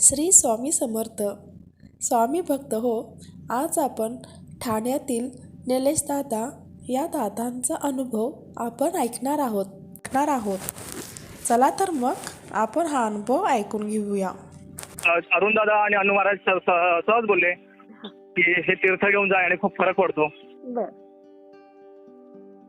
श्री स्वामी समर्थ. स्वामी भक्त हो आज आपण ठाण्यातील निलेश दादा या दादांचा अनुभव आपण ऐकणार आहोत ऐकणार आहोत. चला तर मग आपण हा अनुभव ऐकून घेऊया. अरुण दादा आणि अनु महाराज सहज बोलले की हे तीर्थ घेऊन जा आणि खूप फरक पडतो. बर.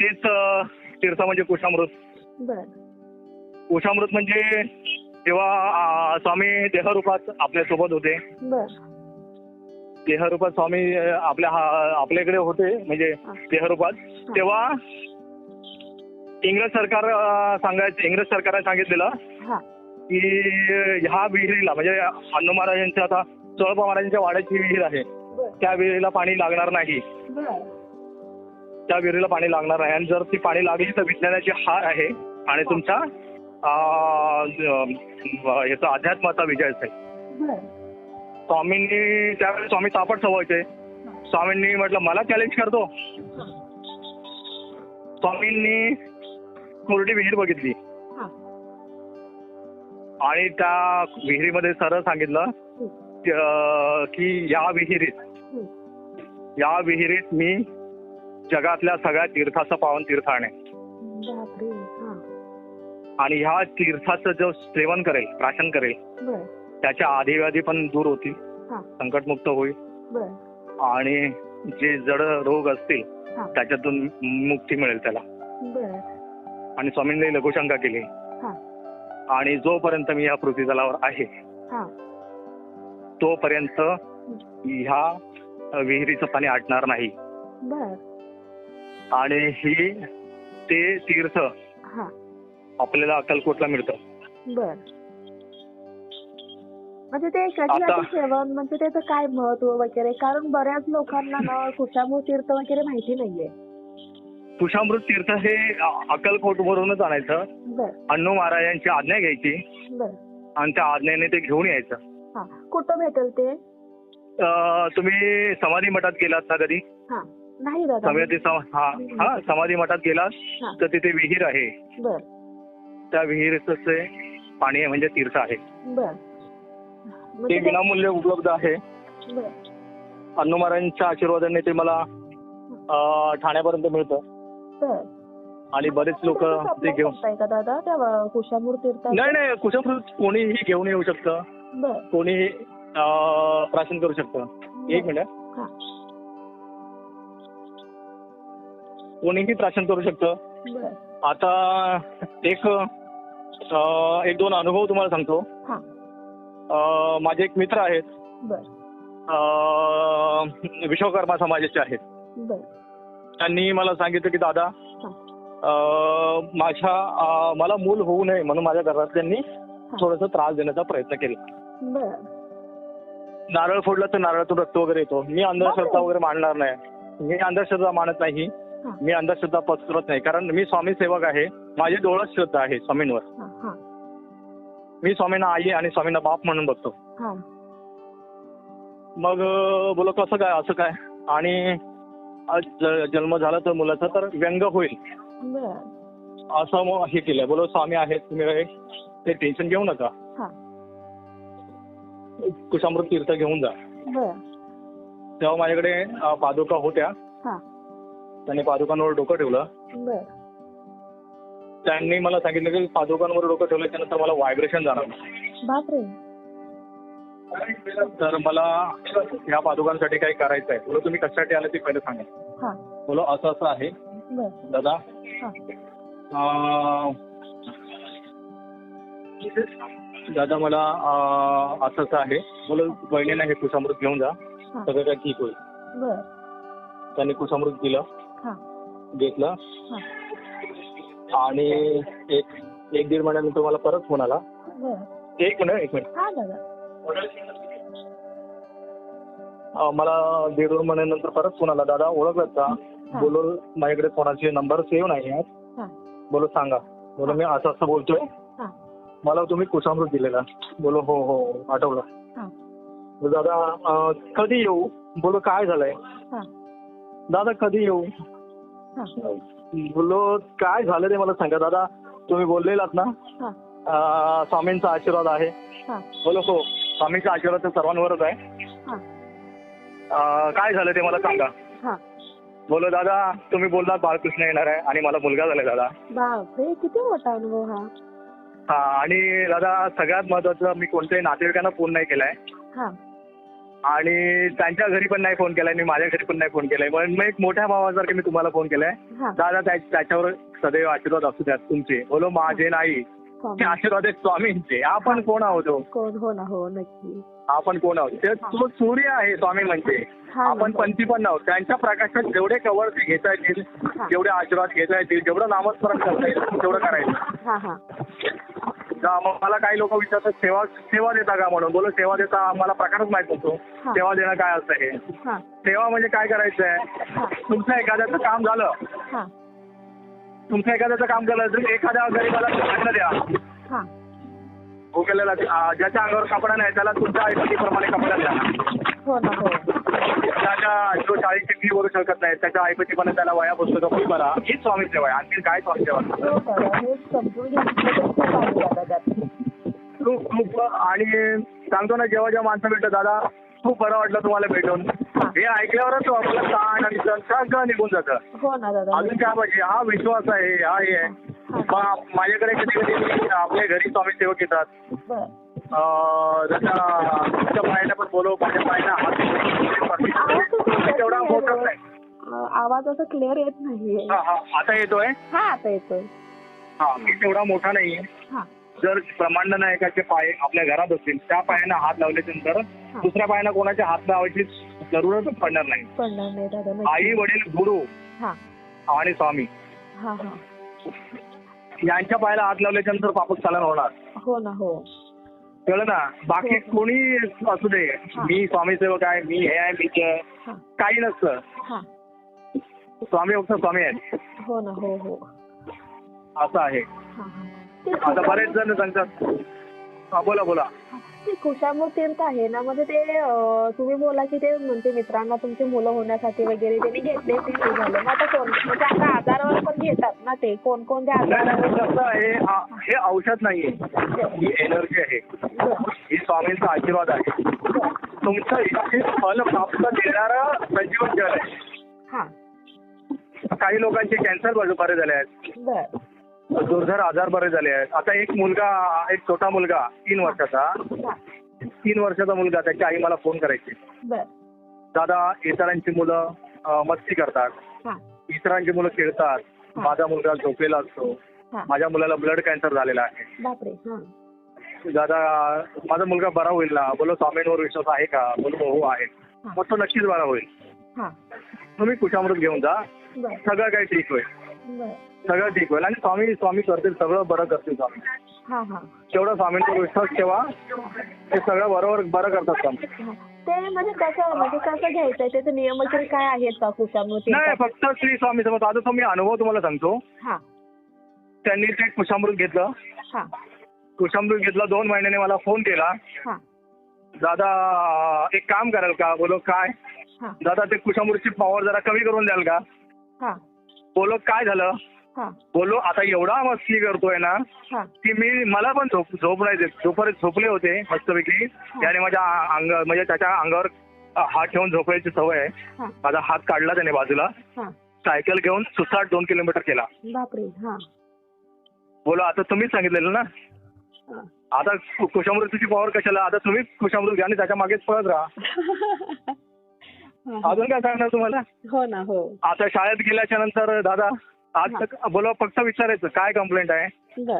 तेच तीर्थ म्हणजे कुशामृत. बर. कुशामृत म्हणजे जेव्हा अ, स्वामी देहरूपात आपल्यासोबत होते. देहरूपात स्वामी आपल्या हा- आपल्याकडे होते म्हणजे हा. देहरूपात. तेव्हा इंग्रज सरकार सांगायचं इंग्रज सरकारने सांगितलेलं हा. की ह्या विहिरीला म्हणजे अण्णू महाराजांच्या आता चोळपा महाराजांच्या वाड्याची विहीर आहे. त्या विहिरीला पाणी लागणार नाही. त्या विहिरीला पाणी लागणार नाही. आणि जर ती पाणी लागली तर विज्ञानाची हार आहे. आणि तुमचा अं, अं, याचा अध्यात्माचा विजय आहे बर. स्वामींनी त्यावेळेस स्वामी तापट सवयचे. स्वामींनी म्हटलं मला चॅलेंज करतो. स्वामींनी कोरडी विहीर बघितली. आणि त्या विहिरीमध्ये सरळ सांगितलं. की, या विहिरीत. या विहिरीत मी जगातल्या सगळ्या तीर्थाचं पावन तीर्थ आहे हा. आणि ह्या तीर्थाचं जो सेवन करेल प्राशन करेल त्याच्या आधीव्याधी पण दूर होतील. संकटमुक्त होईल. आणि जे जड रोग असतील त्याच्यातून मुक्ती मिळेल त्याला. आणि स्वामींनी लघुशंका केली. आणि जोपर्यंत मी या पृथ्वीतलावर आहे हा. तोपर्यंत ह्या विहिरीचं पाणी आटणार नाही. आणि ही ते तीर्थ आपल्याला अक्कलकोटला मिळतं. बर. म्हणजे ते आता- सेवन म्हणजे त्याचं काय महत्त्व वगैरे? कारण बऱ्याच लोकांना ना कुशामू तीर्थ वगैरे माहिती नाहीये. कुशामृत तीर्थ हे अ- अक्कलकोटवरूनच आणायचं. बर. अण्णू महाराजांची आज्ञा घ्यायची. बर. आणि त्या आज्ञेने ते घेऊन यायचं. हा. कुठं भेटेल ते? अ, तुम्ही समाधी मठात गेलात ना कधी? हा. नाही दादा. समाधी सम- हा. हा समाधी मठात गेलात हा. तर तिथे विहीर आहे. बर. त्या विहिरीचं पाणी म्हणजे तीर्थ आहे. ते म्हणजे ते- विनामूल्य उपलब्ध आहे. महाराजांच्या आशीर्वादाने ते मला ठाण्यापर्यंत मिळतं. आणि बरेच लोक ते घेऊन दादा? त्या कुशामूर तीर्थ नाही नाही कुशामृत कोणीही घेऊन येऊ शकतं. कोणीही प्राशन करू शकतं. एक मिनिट. हा. कोणीही प्राशन करू शकतं. आता एक अ, एक दोन अनुभव तुम्हाला सांगतो. हा. अ, माझे एक मित्र आहेत. बर. अ, विश्वकर्मा समाजाचे आहेत. बर. त्यांनी मला सांगितलं की दादा अ, माझ्या अ, मला मूल होऊ नये म्हणून माझ्या घरातल्यांनी थोडासा त्रास देण्याचा प्रयत्न केला. बर. नारळ फोडला तर नारळातून रक्त वगैरे येतो. मी अंधश्रद्धा वगैरे मानणार नाही. मी अंधश्रद्धा मानत नाही. मी अंधश्रद्धा पसरत नाही कारण मी स्वामी सेवक आहे. माझी डोळस श्रद्धा आहे स्वामींवर. मी स्वामींना आई आणि स्वामींना बाप म्हणून बघतो. मग बोलो कसं काय असं काय? आणि जन्म झाला तर मुलाचा तर व्यंग होईल. असं मग हे केलं बोलो स्वामी आहेत तुम्ही ते टेन्शन घेऊ नका. कुशामृत तीर्थ घेऊन जा. तेव्हा माझ्याकडे पादुका होत्या. त्यांनी पादुकांवर डोकं ठेवलं. बर. त्यांनी मला सांगितलं की पादुकांवर डोकं ठेवल्याच्या नंतर मला व्हायब्रेशन जाणवलं. बापरे. तर मला या पादुकांसाठी काही करायचं आहे. बोलो तुम्ही कशासाठी आले ते पहिले सांगा. हा. बोलो असं असं आहे. बर. दादा. हा. अं, दादा मला अं, असं असं आहे. बोलो बहिणीला हे कुसामृत घेऊन जा. हा. सगळं काही ठीक होईल. बर. त्यांनी कुसामृत दिलं. हा. घेतलं. हा. आणि एक एक दीड महिन्यानंतर मला परत फोन आला. बर. एक मिनिट एक मिनिट. हा दादा. अं, मला दीड दोन महिन्यानंतर परत फोन आला. दादा ओळखलात का? हा. बोलो माझ्याकडे कोणाचे नंबर सेव्ह नाही आहेत. हा. बोलो सांगा. बोलो मी असं असं बोलतोय. हा. मला तुम्ही कुसामृत दिलेला. बोलो हो हो आठवलं. हा. बोलो, दादा अं, कधी येऊ? बोलो काय झालंय? हा. दादा कधी येऊ? हा. बोलो काय झालं ते मला सांगा दादा? तुम्ही बोललेलात ना? स्वामींचा आशीर्वाद आहे. हा. बोलो हो. स्वामीचा आशीर्वाद तर सर्वांवरच आहे. काय झालं ते मला सांगा. बोलो दादा तुम्ही बोललात बाळकृष्ण येणार आहे आणि मला मुलगा झालाय दादा. बापरे किती मोठा अनुभव हा. हा आणि दादा सगळ्यात महत्वाचं मी कोणत्याही नातेवाईकांना फोन नाही केलाय. हा. आणि त्यांच्या घरी पण नाही फोन केलाय मी माझ्या घरी पण नाही फोन केलाय. पण मग एक मोठ्या भावासारखे मी तुम्हाला फोन केलाय. हा. दादा त्या- त्याच्यावर सदैव आशीर्वाद असू द्यात तुमचे. बोलो माझे नाही. स्वामी. आशीर्वाद आहेत स्वामींचे. आपण कोण आहोत हो? कोण? हो ना हो नक्की. आपण कोण आहोत? ते तो सूर्य आहे स्वामी म्हणजे. हा ना, आपण हो. पंथी पण आहोत. त्यांच्या प्रकाशात जेवढे कवर घेता येतील जेवढे आशीर्वाद घेता येतील जेवढं नामस्मरण करता येईल तेवढं करायचं. हा हा. मला काही लोक विचारतात सेवा सेवा देता का? म्हणून. बोलो सेवा देता. आम्हाला प्रकारच माहीत हा. सेवा देणं काय असतं हे? सेवा म्हणजे काय करायचं आहे तुमचं एखाद्याचं काम झालं. तुमचं एखाद्याचं काम झालं तर एखाद्या गरीबाला अन्न द्या. भुकेलेला अं, ज्याच्या अंगावर कपडा नाही त्याला तुमच्या ऐपतीप्रमाणे कपडा द्या हो ना हो. त्याच्या जो शाळेची फी भरू शकत नाही त्याच्या ऐपतीपणे त्याला वया पुस्तकं फी भरा हीच स्वामी सेवा आहे. आणखी काय स्वामी सेवा? हो दादा समजून घेतलं तर खूप आहे दादा त्यात. खूप खूप. आणि सांगतो ना जेव्हा जेव्हा माणसं भेटत दादा खूप बरं वाटलं तुम्हाला भेटून. हे ऐकल्यावरच आपलं ताण आणि सगळं निघून जातं. हो ना दादा अजून काय पाहिजे? हा विश्वास आहे हा हे आहे. मग माझ्याकडे कधी कधी आपल्या घरी स्वामी सेवक येतात. जसं तुमच्या पायाला पण बोलव माझ्या पायाला हात तेवढा मोठा नाही. आवाज असा क्लिअर येत नाहीये. हा हा आता येतोय? हा आता येतोय. हा मी तेवढा मोठा नाहीये जर ब्रह्मांड नायकाचे पाय आपल्या घरात असतील त्या पायानं हात लावल्याच्या नंतर दुसऱ्या पायानं कोणाच्या हात लावायची जरूरच पडणार नाही. नाही आई वडील गुरु आणि स्वामी. यांच्या पायाला हात लावल्याच्या नंतर पापक चालन होणार. हो ना हो. कळलं ना? बाकी कोणी असू दे. मी स्वामी सेवक आहे मी हे आहे मी ते आहे. हा. काही नसतं. हा. स्वामी फक्त स्वामी आहेत. हो ना हो हो. असं आहे. हा हा. आता बरेच जण सांगतात. हा बोला बोला. ते तीर्थ आहे ना म्हणजे ते अं, तुम्ही बोला की ते म्हणजे मित्रांना तुमची मुलं होण्यासाठी वगैरे त्यांनी घेतले ते हे झालं. मग आता कोण म्हणजे आता आजारावर पण घेतात ना ते? कोण कोणत्या नाही, नाही, आजारावर कसं आहे हा- हे औषध नाहीये ही एनर्जी आहे. ही स्वामींचा आशीर्वाद आहे. तुमचं इच्छित फल प्राप्त देणारं संजीवन जल आहे. हा. काही लोकांचे कॅन्सर बरे झाले आहेत. बर. दुर्धर आजार बरे झाले आहेत. आता एक मुलगा एक छोटा मुलगा तीन वर्षाचा. तीन वर्षाचा मुलगा त्याची आई मला फोन करायची. दादा इतरांची मुलं मस्ती करतात. इतरांची मुलं खेळतात. माझा मुलगा झोपलेला असतो. हा. माझ्या मुलाला ब्लड कॅन्सर झालेला आहे. हा. दादा माझा मुलगा बरा होईल ना? बोलो स्वामींवर विश्वास आहे का? बोलो हो आहे. मग तो नक्कीच बरा होईल. तुम्ही कुशामृत घेऊन जा. सगळं काही ठीक होईल. सगळं ठीक होईल. आणि स्वामी स्वामी करतील सगळं बरं करतील स्वामी. हा हा. तेवढं स्वामींवर विश्वास ठेवा ते सगळं बरोबर बरं करतात स्वामी. ते म्हणजे कसं म्हणजे कसं घ्यायचंय त्याचे नियम वगैरे काय आहेत का नाही? फक्त श्री स्वामी समज आता तो मी अनुभव तुम्हाला सांगतो. हा. त्यांनी ते कुशामृत घेतलं. हा. कुशामृत घेतलं दोन महिन्याने मला फोन केला. हा. दादा एक काम कराल का? बोलो काय? हा. दादा ते कुशामृतची पॉवर जरा कमी करून द्याल का? हा. बोलो काय झालं? हा. बोलो आता एवढा मस्ती करतोय ना की मी मला पण झोप झोप नाही देत. दुपारी झोपले होते मस्तपैकी त्याने माझ्या अंग म्हणजे त्याच्या अंगावर हात ठेवून झोपायची सवय आहे. माझा हात काढला त्याने बाजूला. सायकल घेऊन सुसाट दोन किलोमीटर केला. हा. बोलो आता तुम्हीच सांगितलेलं ना. आता कुशामृतीची पॉवर कशाला? आता तुम्ही कुशामृत घ्या आणि त्याच्या मागेच पळत राहा. अजून काय सांगणार तुम्हाला? हो ना हो. आता शाळेत गेल्याच्यानंतर दादा आज तक बोला फक्त विचारायचं काय कंप्लेंट आहे? बर.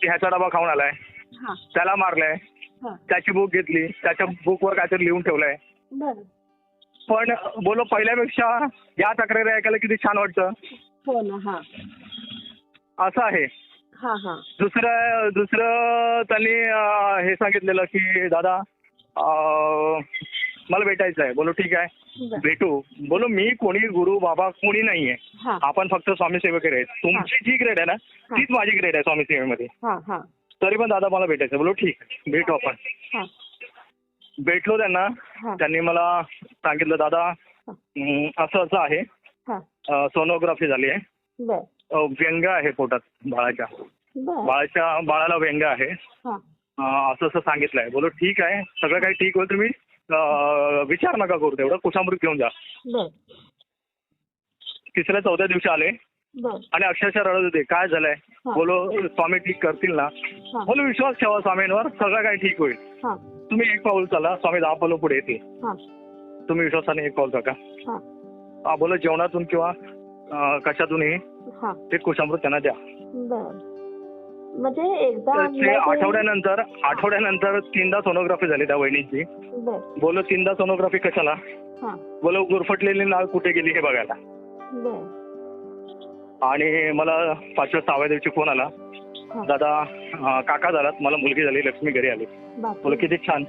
की ह्याचा डबा खाऊन आलाय. हा. त्याला मारलाय. हा. त्याची बुक घेतली. त्याच्या बुकवर काहीतरी लिहून ठेवलंय. बर. पण बोलो पहिल्यापेक्षा या तक्रारी ऐकायला किती छान वाटतं. हो ना हा. असं आहे. हा हा. दुसरं दुसरं त्यांनी अं, हे सांगितलेलं की दादा अं, मला भेटायचं आहे बोलो ठीक आहे. भेटू. बोलो मी कोणी गुरु बाबा कोणी नाहीये. आपण फक्त स्वामी सेवक आहेत. तुमची जी ग्रेड आहे ना तीच माझी ग्रेड आहे स्वामी सेवेमध्ये. तरी पण दादा मला भेटायचं बोलो ठीक आहे, भेटू आपण. भेटलो त्यांना. त्यांनी मला सांगितलं दादा असं असं आहे. सोनोग्राफी झाली आहे. व्यंग आहे पोटात बाळाच्या. बाळाच्या बाळाला व्यंग आहे. असं असं सांगितलंय. बोलो ठीक आहे. सगळं काही ठीक होईल तुम्ही? विचार नका करू तेवढं. कुशामृत घेऊन जा. बर. तिसऱ्या चौथ्या दिवशी आले. बर. आणि अक्षरशः रडत होते. काय झालंय? हा. बोलो स्वामी ठीक करतील ना? हा. बोलो विश्वास ठेवा स्वामींवर. सगळं काही ठीक होईल. हा. तुम्ही एक पाऊल चला. स्वामी दहा पाऊल पुढे येतील. हा. तुम्ही विश्वासाने एक पाऊल टाका हा. हा, बोलो जेवणातून किंवा अं, कशातूनही हा. ते कुशामृत त्यांना द्या. बर. म्हणजे एकदा आठवड्यानंतर आठवड्यानंतर तीनदा सोनोग्राफी झाली त्या वहिनीची. बोलो तीनदा सोनोग्राफी कशाला? बोलो गुरफटलेली नाळ कुठे गेली हे बघायला. आणि मला पाचव्या सहाव्या दिवशी फोन आला. दादा काका झालात. मला मुलगी झाली लक्ष्मी घरी आली. बोलो किती छान.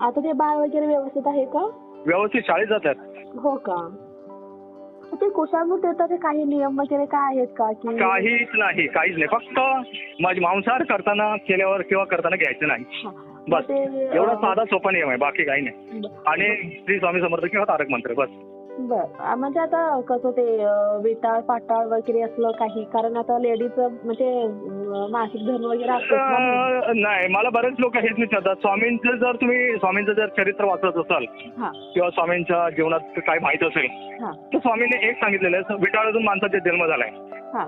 आता ते बाळ वगैरे व्यवस्थित आहे का? व्यवस्थित शाळेत जातात. हो का? ते कुशामृत देतात ते काही नियम वगैरे काय आहेत का की काहीच नाही काहीच नाही. फक्त माझी मांसाहार करताना केल्यावर किंवा करताना घ्यायचं नाही. हा. बस. ते, एवढा साधा सोपा नियम आहे बाकी काही नाही. आणि श्री स्वामी समर्थ किंवा तारक मंत्र बस. बर. म्हणजे आता कसं ते विटाळ पाटाळ वगैरे असलं काही? कारण आता लेडीज म्हणजे मासिक धर्म वगैरे असतात ना अं, नाही. मला बरेच लोक हेच विचारतात. स्वामींचं जर तुम्ही स्वामींचं जर चरित्र वाचत असाल हा. किंवा स्वामींच्या जीवनात काय माहीत असेल हा. तर स्वामींनी एक सांगितलेलं आहे विटाळातून माणसाचा जन्म झालाय. हा.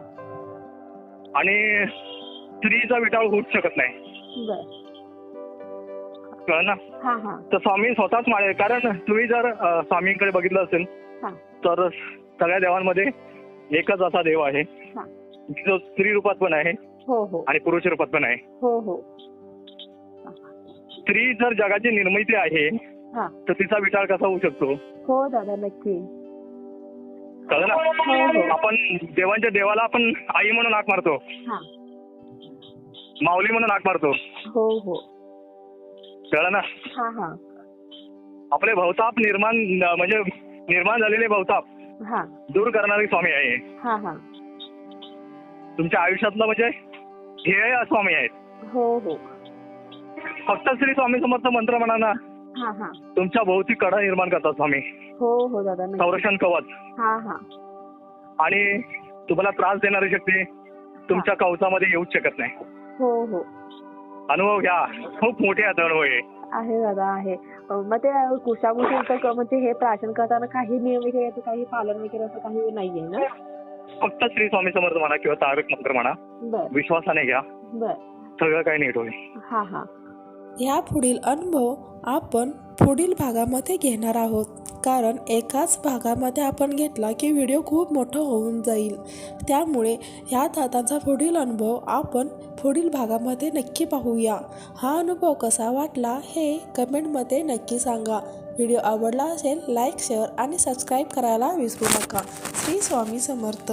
आणि स्त्रीचा विटाळ होऊच शकत नाही. बर. कळलं ना? हा हा. तर स्वामी स्वतःच माळे कारण तुम्ही जर अं, स्वामींकडे बघितलं असेल हा. तर सगळ्या देवांमध्ये एकच असा देव आहे हा. जो स्त्री रूपात पण आहे हो हो. आणि पुरुष रूपात पण आहे. हो हो. स्त्री जर जगाची निर्मिती आहे हा. तर तिचा विचार कसा होऊ शकतो? हो दादा नक्की. कळलं हो. ना आपण देवांच्या देवाला आपण आई म्हणून हाक मारतो. हा. माऊली म्हणून हाक मारतो. हो हो. कळलं ना? हा हा. आपले भवताप निर्माण म्हणजे निर्माण झालेले भवताप हा. दूर करणारे स्वामी आहे. हा हा. तुमच्या आयुष्यातलं म्हणजे ध्येय स्वामी आहेत. हो हो. फक्त श्री स्वामी समर्थ मंत्र म्हणा ना हा हा. तुमच्या भोवती कडा निर्माण करतात स्वामी. हो हो दादा नक्की. संरक्षण कवच. हा हा. आणि तुम्हाला त्रास देणारी शक्ती तुमच्या कवचामध्ये येऊच शकत नाही. हो हो. अनुभव घ्या. खूप मोठे आहेत अनुभव हे आहे दादा आहे. मग ते कुशामुशीचं क- म्हणजे हे प्राशन करताना काही नियम वगैरे याचं काही पालन वगैरे असं काही नाहीये ना? फक्त श्री स्वामी समर्थ म्हणा किंवा तारक मंत्र म्हणा. विश्वासाने घ्या. बर. सगळं काही नीट होईल. हा हा. ह्या पुढील अनुभव आपण पुढील भागामध्ये घेणार आहोत. कारण एकाच भागामध्ये आपण घेतला की व्हिडिओ खूप मोठं होऊन जाईल. त्यामुळे ह्या दातांचा पुढील अनुभव आपण पुढील भागामध्ये नक्की पाहूया. हा अनुभव कसा वाटला हे कमेंटमध्ये नक्की सांगा. व्हिडिओ आवडला असेल लाईक शेअर आणि सबस्क्राईब करायला विसरू नका. श्री स्वामी समर्थ.